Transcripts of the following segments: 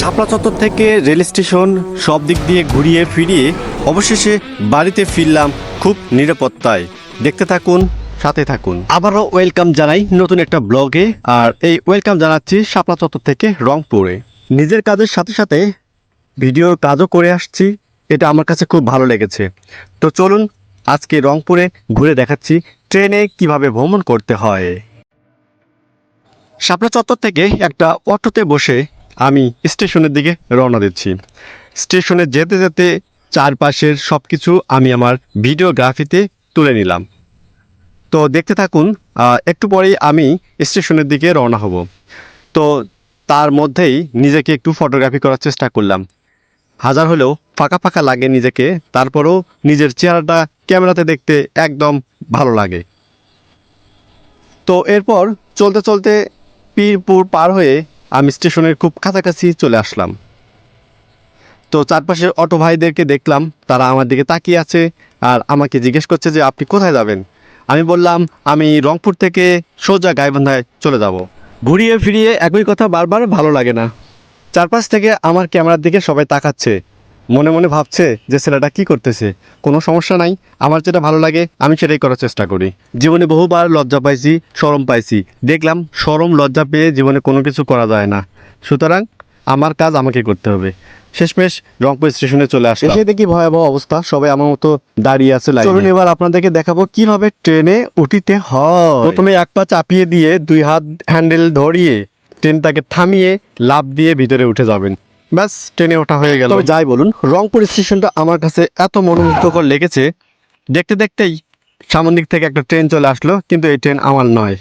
শাপলা চত্বর থেকে rail station সব দিক দিয়ে ঘুরিয়ে ফিরিয়ে অবশেষে বাড়িতে ফিরলাম খুব নিরাপত্তায়। দেখতে থাকুন, সাথে থাকুন। আবারও ওয়েলকাম জানাই নতুন একটা ব্লগে, আর এই ওয়েলকাম জানাচ্ছি শাপলা চত্বর থেকে রংপুরে। নিজের কাজের সাথে সাথে ভিডিওর কাজও করে আসছি, এটা আমার কাছে খুব ভালো লেগেছে। তো চলুন, আজকে রংপুরে ঘুরে দেখাচ্ছি ট্রেনে কীভাবে ভ্রমণ করতে হয়। শাপলা চত্বর থেকে একটা অটোতে বসে আমি স্টেশনের দিকে রওনা দিচ্ছি। স্টেশনে যেতে যেতে চারপাশের সব কিছু আমি আমার ভিডিওগ্রাফিতে তুলে নিলাম। তো দেখতে থাকুন একটু পরেই আমি স্টেশনের দিকে রওনা হব। তো তার মধ্যেই নিজেকে একটু ফটোগ্রাফি করার চেষ্টা করলাম। হাজার হলেও ফাঁকা ফাঁকা লাগে নিজেকে, তারপরেও নিজের চেহারাটা ক্যামেরাতে দেখতে একদম ভালো লাগে। তো এরপর চলতে চলতে পীরপুর পার হয়ে আমি স্টেশনের খুব কাছাকাছি চলে আসলাম। তো চারপাশে অটো ভাইদেরকে দেখলাম, তারা আমার দিকে তাকিয়ে আছে আর আমাকে জিজ্ঞেস করছে যে আপনি কোথায় যাবেন? আমি বললাম, আমি রংপুর থেকে সোজা গাইবান্ধায় চলে যাব। ঘুরিয়ে ফিরিয়ে একই কথা বারবার ভালো লাগে না। চারপাশ থেকে আমার ক্যামেরার দিকে সবাই তাকাচ্ছে। মনে মনে ভাবছে যে ছেলেটা কি করতেছে। কোনো সমস্যা নাই আমার যেটা ভালো লাগে আমি সেটাই করার চেষ্টা করি। জীবনে বহুবার লজ্জা পাইছি শরম পাইছি। দেখলাম শরম লজ্জা পেয়ে জীবনে কোনো কিছু করা যায় না। সুতরাং আমার কাজ আমাকে করতে হবে। শেষমেশ রংপুর স্টেশনে চলে আসে এসে দেখি ভয়াবহ অবস্থা সবাই আমার মতো দাঁড়িয়ে আছে চলুন এবার আপনাদেরকে দেখাবো কীভাবে ট্রেনে উঠিতে হয়। প্রথমে এক পা চাপিয়ে দিয়ে দুই হাত হ্যান্ডেল ধরিয়ে ট্রেনটাকে থামিয়ে লাভ দিয়ে ভিতরে উঠে যাবেন। ব্যাস ট্রেনে ওঠা হয়ে গেল। তবে যাই বলুন রংপুর স্টেশনটা আমার কাছে এত মনোমুগ্ধকর লেগেছে দেখতে দেখতেই সামন দিক থেকে একটা ট্রেন চলে আসলো কিন্তু এই ট্রেন আমার নয়।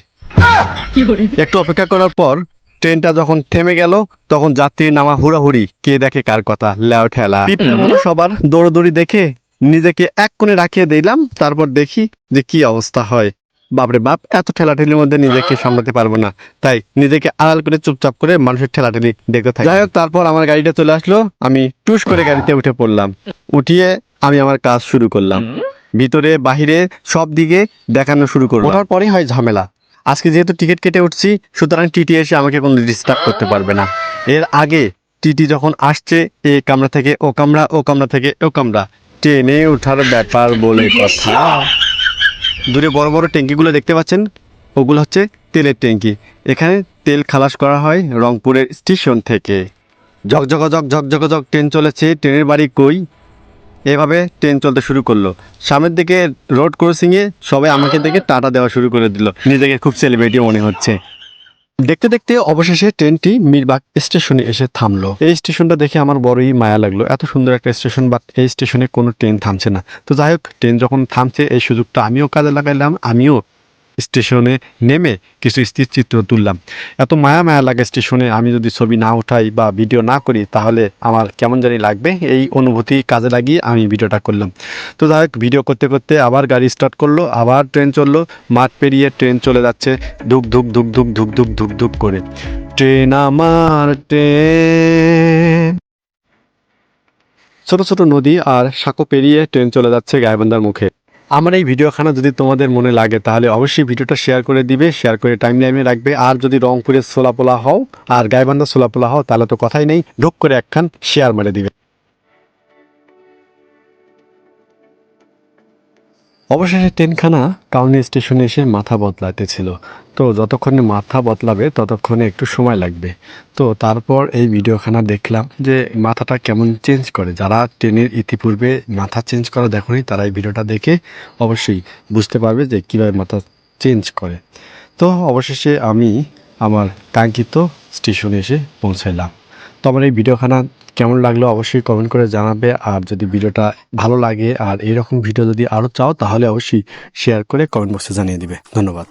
একটু অপেক্ষা করার পর ট্রেনটা যখন থেমে গেল তখন যাত্রী নামা হুড়াহুড়ি কে দেখে কার কথা লেও ঠেলা। সবার দৌড়দৌড়ি দেখে নিজেকে এক কোণে রাখিয়ে দিলাম তারপর দেখি যে কি অবস্থা হয়। বাপরে বাপ, এত ঠেলাঠেলির মধ্যে নিজেকে সামলাতে পারব না। তাই নিজেকে আড়াল করে চুপচাপ করে মানুষের ঠেলাঠেলি দেখতে থাকি। যাই হোক, তারপর আমার গাড়িটা চলে আসলো। আমি টুস করে গাড়িতে উঠে পড়লাম। উঠিয়ে আমি আমার কাজ শুরু করলাম। ভিতরে, বাহিরে, সব দিকে দেখানো শুরু করলাম। ওঠার পরেই হয় ঝামেলা। আজকে যেহেতু টিকিট কেটে উঠছি, সুতরাং টিটি এসে আমাকে কোনো ডিস্টার্ব করতে পারবে না। এর আগে টিটি যখন আসছে, এ কামরা থেকে ও কামরা ও কামরা থেকে ও কামরা। ট্রেনে ওঠার ব্যাপার বলে কথা। দূরে বড় বড় ট্যাঙ্কিগুলো দেখতে পাচ্ছেন। ওগুলো হচ্ছে তেলের ট্যাঙ্কি। এখানে তেল খালাস করা হয় রংপুরের স্টেশন থেকে। ঝকঝক ঝক ঝকঝক ঝক ট্রেন চলেছে। ট্রেনের বাড়ি কই? এভাবে ট্রেন চলতে শুরু করল। সামনের দিকে রোড ক্রসিংয়ে সবাই আমাকে দেখে টাটা দেওয়া শুরু করে দিল। নিজেকে খুব সেলিব্রিটি মনে হচ্ছে। দেখতে দেখতে অবশেষে ট্রেনটি মিরবাগ স্টেশনে এসে থামলো। এই স্টেশনটা দেখে আমার বড়ই মায়া লাগল। এত সুন্দর একটা স্টেশন, বাট এই স্টেশনে কোনো ট্রেন থামছে না। তো যাই হোক, ট্রেন যখন থামছে, এই সুযোগটা আমিও কাজে লাগাইলাম, আমিও স্টেশনে নেমে কিছু স্থিরচিত্র তুললাম। এত মায়া মায়া লাগে স্টেশনে, আমি যদি ছবি না উঠাই বা ভিডিও না করি, তাহলে আমার কেমন জানি লাগবে? এই অনুভূতি কাজে লাগিয়ে আমি ভিডিওটা করলাম। তো যাই হোক, ভিডিও করতে করতে আবার গাড়ি স্টার্ট করল, আবার ট্রেন চলল। মাঠ পেরিয়ে ট্রেন চলে যাচ্ছে, ধুক ধুক ধুক ধুক ধুক ধুক ধুক ধুক করে। ট্রেন আমার ট্রেন ছোট ছোট নদী আর সাঁকো পেরিয়ে ট্রেন চলে যাচ্ছে গায়বান্ধার মুখে। আমার এই ভিডিওখানা যদি তোমাদের মনে লাগে, তাহলে অবশ্যই ভিডিওটা শেয়ার করে দিবে শেয়ার করে টাইম লাইনে রাখবে। আর যদি রংপুরের সোলাপোলা হও আর গাইবান্ধা সোলাপোলা হও, তাহলে তো কথাই নেই, ঢোক করে একখান শেয়ার মারে দিবে। অবশেষে ট্রেনখানা টাউন স্টেশনে এসে মাথা বদলাতেছিল তো যতক্ষণে মাথা বদলাবে, ততক্ষণে একটু সময় লাগবে। তো তারপর এই ভিডিওখানা দেখলাম যে মাথাটা কেমন চেঞ্জ করে। যারা ট্রেনের ইতিপূর্বে মাথা চেঞ্জ করা দেখোনি, তারা এই ভিডিওটা দেখে অবশ্যই বুঝতে পারবে যে কীভাবে মাথা চেঞ্জ করে। তো অবশেষে আমি আমার কাঙ্ক্ষিত স্টেশনে এসে পৌঁছাইলাম। তো আমার এই ভিডিওখানা কেমন লাগল অবশ্যই কমেন্ট করে জানাবে। আর যদি ভিডিওটা ভালো লাগে আর এরকম ভিডিও যদি আরও চাও, তাহলে অবশ্যই শেয়ার করে কমেন্ট বক্সে জানিয়ে দিবে। ধন্যবাদ।